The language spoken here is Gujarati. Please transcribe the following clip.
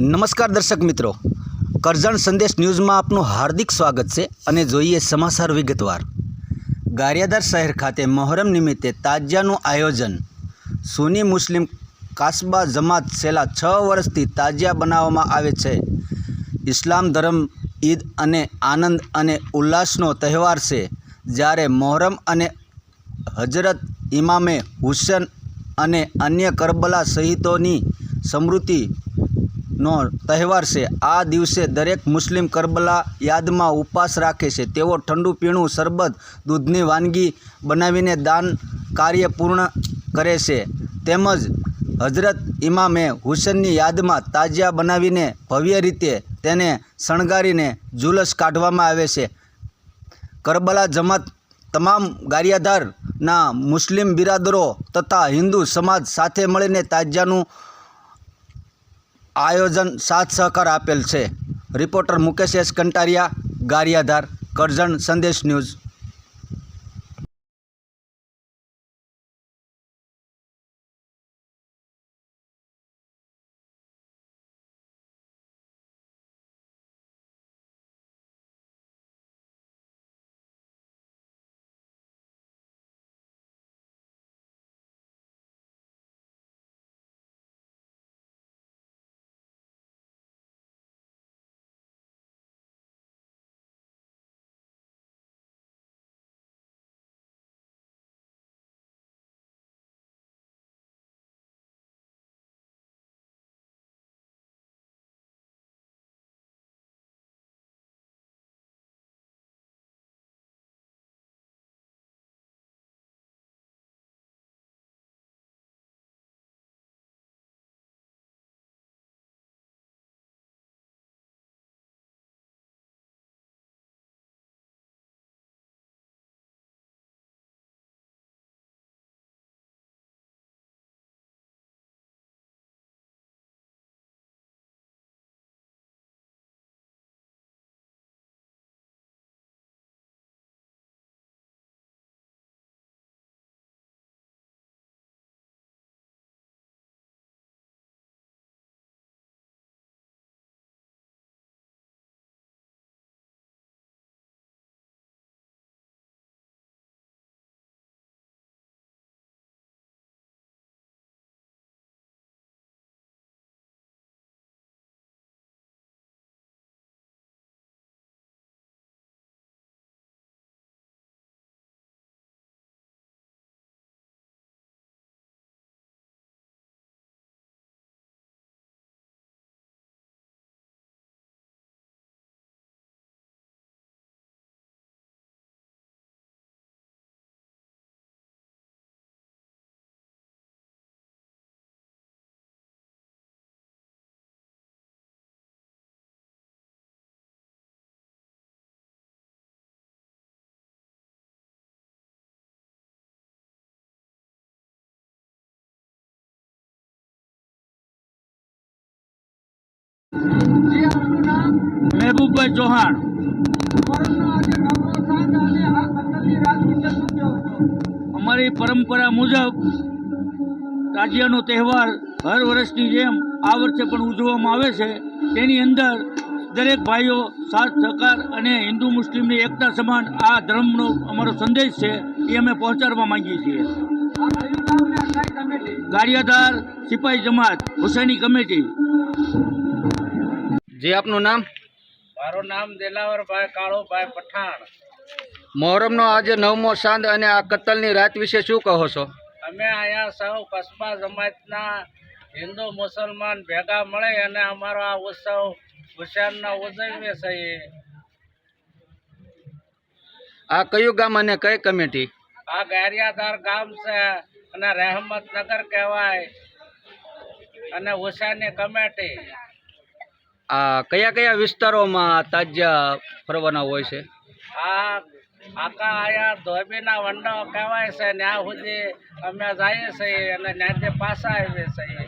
નમસ્કાર દર્શક મિત્રો. કરજણ સંદેશ ન્યૂઝમાં આપનું હાર્દિક સ્વાગત છે અને જોઈએ સમાચાર વિગતવાર. ગારિયાદાર શહેર ખાતે મોહરમ નિમિત્તે તાજિયાનું આયોજન. સુની મુસ્લિમ કાસબા જમાત છેલ્લા છ વર્ષથી તાજિયા બનાવવામાં આવે છે. ઇસ્લામ ધર્મ, ઈદ અને આનંદ અને ઉલ્લાસનો તહેવાર છે. જ્યારે મોહરમ અને હજરત ઇમામે હુસેન અને અન્ય કરબલા શહીદોની સ્મૃતિનો તહેવાર છે. આ દિવસે દરેક મુસ્લિમ કરબલા યાદમાં ઉપવાસ રાખે છે. તેઓ ઠંડુ પીણું, શરબત, દૂધની વાનગી બનાવીને દાન કાર્ય પૂર્ણ કરે છે. તેમજ હજરત ઇમામે હુસેનની યાદમાં તાજિયા બનાવીને ભવ્ય રીતે તેને શણગારીને જુલસ કાઢવામાં આવે છે. કરબલા જમાત તમામ ગારિયાધારના મુસ્લિમ બિરાદરો તથા હિન્દુ સમાજ સાથે મળીને તાજિયાનું આયોજન સાથ સહકાર આપેલ છે. Reporter Mukesh S Kantaria Gariyadhar Karjan Sandesh news. Mahebubbhai Chauhan. અમારી પરંપરા મુજબ તાજિયાનો તહેવાર હર વર્ષની જેમ આ વર્ષે પણ ઉજવવામાં આવે છે. તેની અંદર દરેક ભાઈઓ સાથ, સહકાર અને હિન્દુ મુસ્લિમની એકતા સમાન આ ધર્મનો અમારો સંદેશ છે, એ અમે પહોંચાડવા માંગીએ છીએ. ગાડિયાધાર સિપાહી જમાત, હુસૈની કમિટી. જે આપનું નામ? મારું નામ દિલાવરભાઈ કાળુભાઈ પઠાણ. મોહરમનો આજે નવમો સાંજ અને આ કતલની રાત વિશે શું કહો છો? અમે અહીંયા સૌ કસ્બા જમાતના હિન્દુ મુસલમાન ભેગા મળે અને અમારો આ ઉત્સવ હુસેનનો ઉજવીએ છીએ. આ કયું ગામ અને કઈ કમિટી? આ ગારિયાધાર ગામ છે અને રહેમતનગર કહેવાય. અને હુસેનની કમિટી. આ કયા કયા વિસ્તારોમાં તાજિયા ફરવાના હોય છે? આ આખા આયા ધોબીના વંડો કહેવાય છે. ત્યાં સુધી અમે જઈએ છીએ અને ત્યાંથી પાછા આવીએ છીએ.